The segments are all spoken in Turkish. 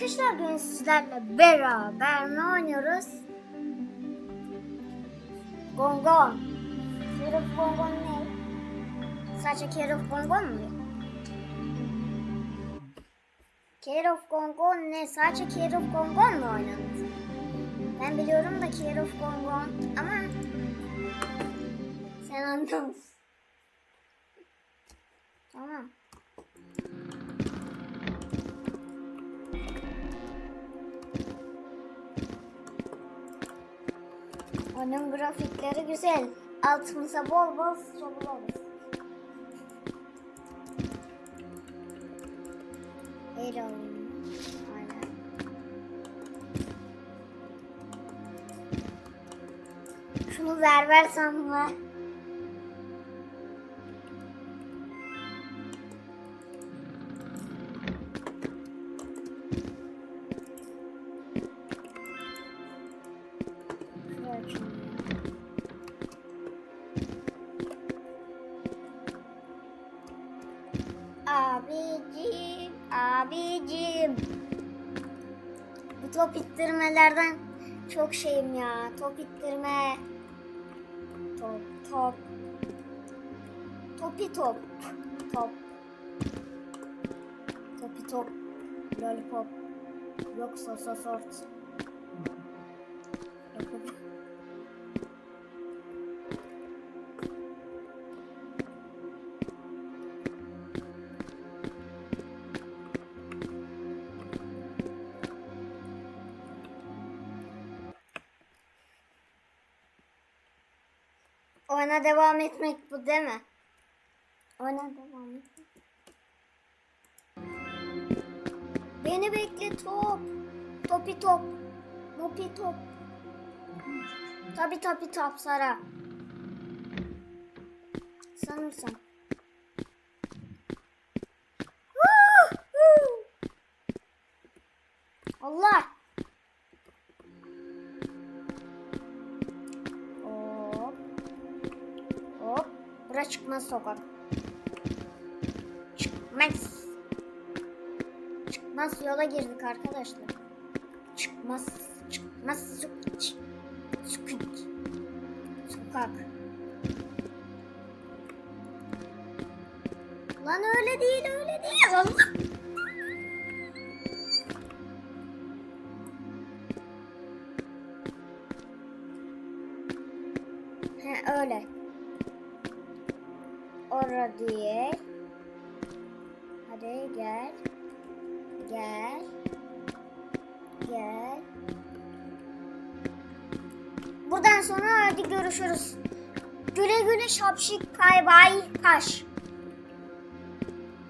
Arkadaşlar bugün sizlerle beraber ne oynuyoruz? Gongon. Of Gongon ne? Sadece of Gongon mu? Care of Gongon ne? Sadece Care of Gongon mu oynanır? Ben biliyorum da Care of Gongon ama sen anlamazsın. Onun grafikleri güzel. Altımıza bol bol sorularız. Hello. Aynen. Şunu ver ver sana. Abicim. Bu top ittirmelerden çok şeyim ya. Top ittirme. Top, top. Topi top. Top. Topi top. Lollipop. Yoksa sosort. Oyuna devam etmek bu değil mi? Oyuna devam etmek. Beni bekle top. Topi top. Mopi top. Tabi tabi top Sara. Sanırsam. Allah. Çıkmaz sokak. Çıkmaz. Çıkmaz yola girdik arkadaşlar. Çıkmaz. Çıkmaz. Çık. Çık. Sokak. Lan öyle değil öyle değil. Allah. Değil. Hadi gel. Gel. Gel. Buradan sonra hadi görüşürüz. Güle güle şapşik bay bay kaş.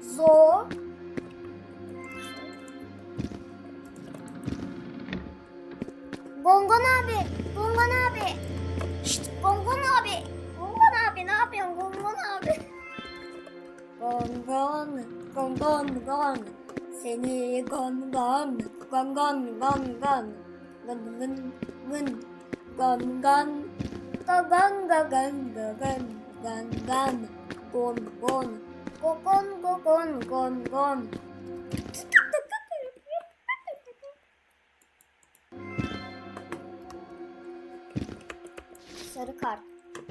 Zo. Gongon abi. Gongon abi. Gongon. Gongon gon. Seni gongon. Gongon gon gon. Gon gon gon. Gon gon. Gon gon gon gon gon gon gon. Gon gon. Gon gon gon gon gon. Sarı kart.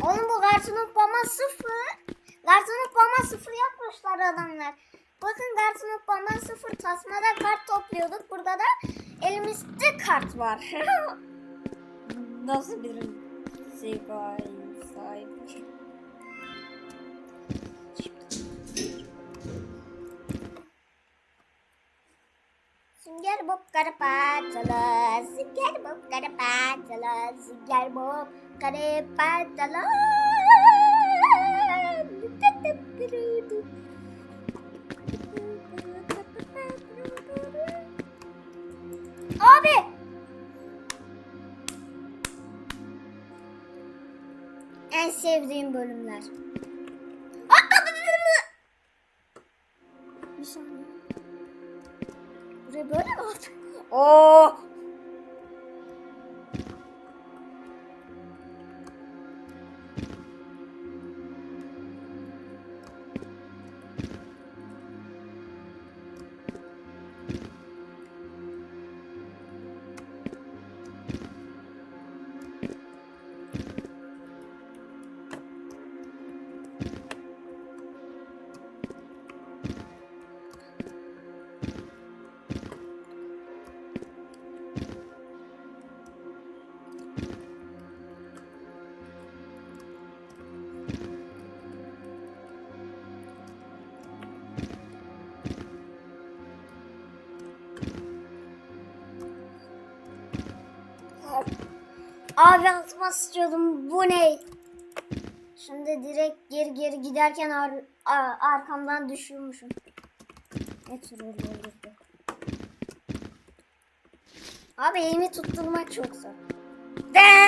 Oğlum bu Garton'un Pama sıfır. Garton'un Pama sıfır yapmışlar adamlar. Bakın Garton'un Pama sıfır tasmada kart topluyorduk. Burada da elimizde kart var. Nasıl bir sigay sahibi? Sünger Bob karı parçalı, Sünger Bob karı parçalı, Sünger Bob karı parçalı. Abi! En sevdiğim bölümler. Bir saniye. Buraya böyle mi attık? Oo! Abi altıma sıçıyordum. Bu ne? Şimdi direkt geri geri giderken ar- a- arkamdan düşüyormuşum. Ne tür bu? Abi eğimi tutturmak çok zor. Gongon?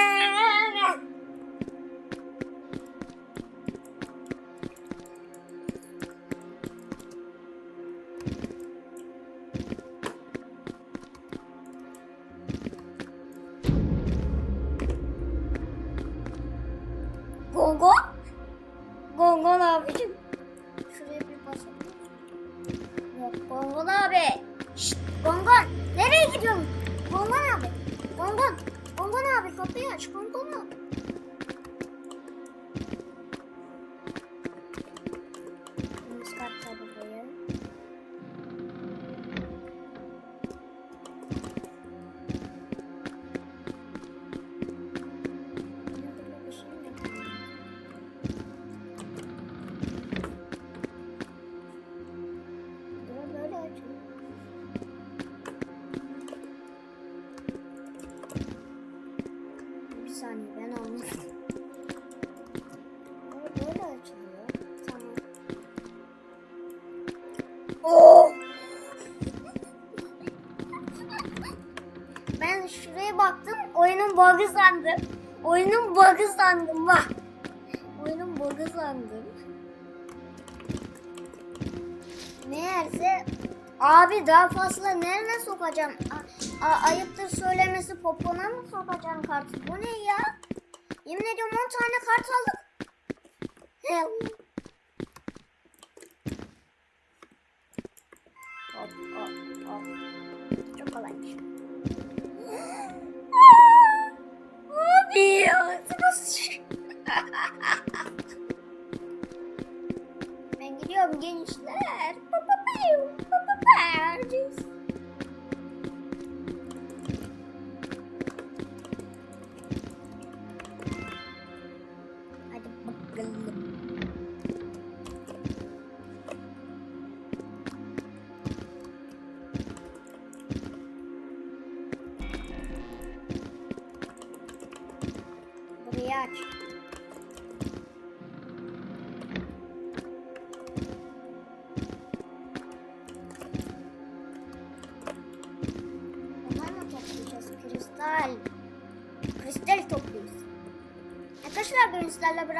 Oyunun bug'ı sandım bak. Oyunun bug'ı sandım. Meğerse abi daha fazla nereye sokacağım? A- ayıptır söylemesi popona mı sokacağım kartı? Bu ne ya? Yemin ediyorum 10 tane kart aldık. Hell. Ben gidiyorum gençler. Papapayu, papapayacağız. Hadi bakalım. Burayı aç.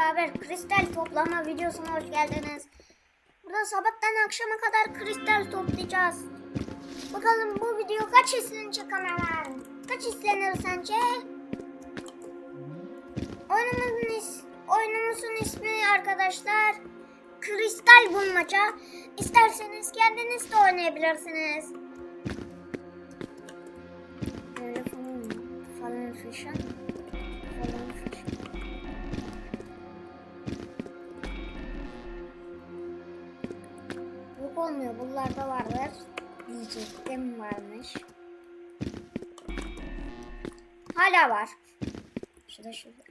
Beraber kristal toplama videosuna hoş geldiniz. Burada sabahtan akşama kadar kristal toplayacağız. Bakalım bu video kaç izlenecek hemen? Kaç izlenir sence? Oyunumuzun, is oyunumuzun ismi arkadaşlar Kristal Bulmaca. İsterseniz kendiniz de oynayabilirsiniz. Böyle falan falan olmuyor bunlarda vardır diyecektim varmış. Hala var. Şurada şurada.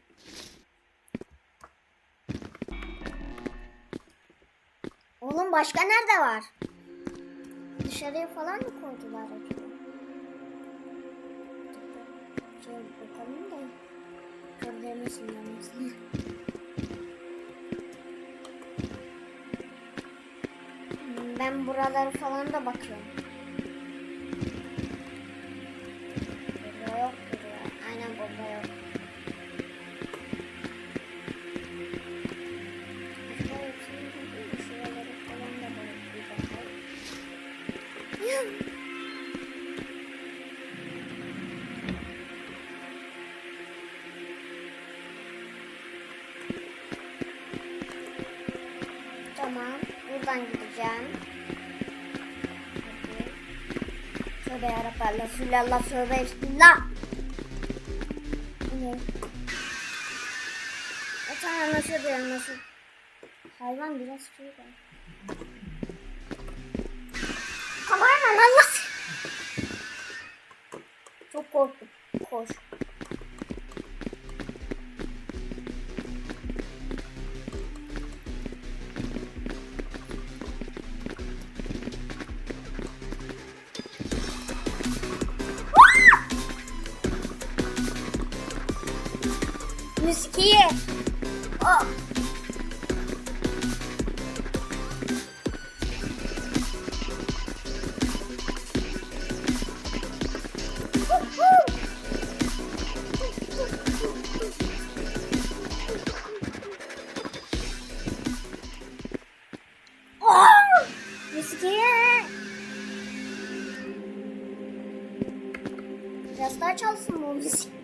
Oğlum başka nerede var? Dışarıya falan mı koydular acaba? Şöyle bakalım da görmesin yanmasın. Buraları falan da bakıyorum. Buradan gideceğim. Tövbe yarabbim. Resulallah. Tövbe bismillah. Ne? E tamam nasıl diyorum nasıl? Hayvan biraz şey var. Aman Allah. Çok korktum. Koş. Müzik iyi. Oh. Oh! Müzik iyi. Biraz daha çalsın bu müzik.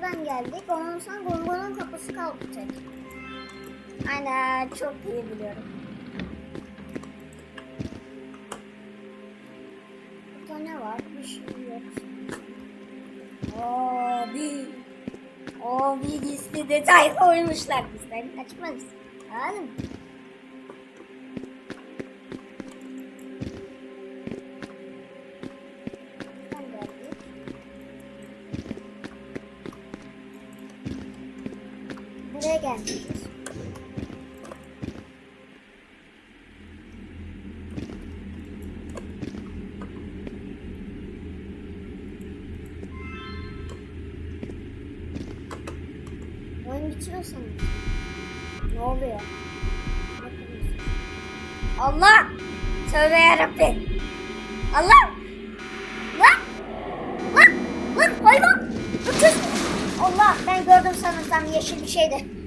Buradan geldik. Ondan sonra Gongo'nun kapısı kaldı tek. Aynen çok iyi biliyorum. Burada ne var? Bir şey yok. Abi. Abi gizli detay koymuşlar bizden. Kaçmaz. Oğlum. Buradan Buraya gelmişiz. Oyun bitiyor sanırım. Ne oluyor? Allah! Tövbe yarabbim. Allah! Lan! Lan! Lan hayvan! Allah ben gördüm sanırsam yeşil bir şeydi.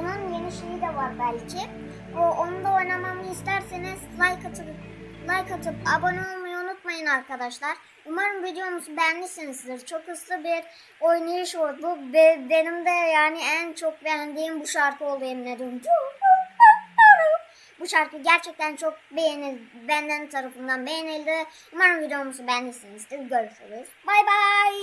Bunun yeni şeyi de var belki. O, onu da oynamamı isterseniz like atıp like atıp abone olmayı unutmayın arkadaşlar. Umarım videomuzu beğenmişsinizdir. Çok hızlı bir oynayış oldu. Be- benim de yani en çok beğendiğim bu şarkı oldu yemin ediyorum. Bu şarkı gerçekten çok beğenildi. Benden tarafından beğenildi. Umarım videomuzu beğenmişsinizdir. Görüşürüz. Bay bay.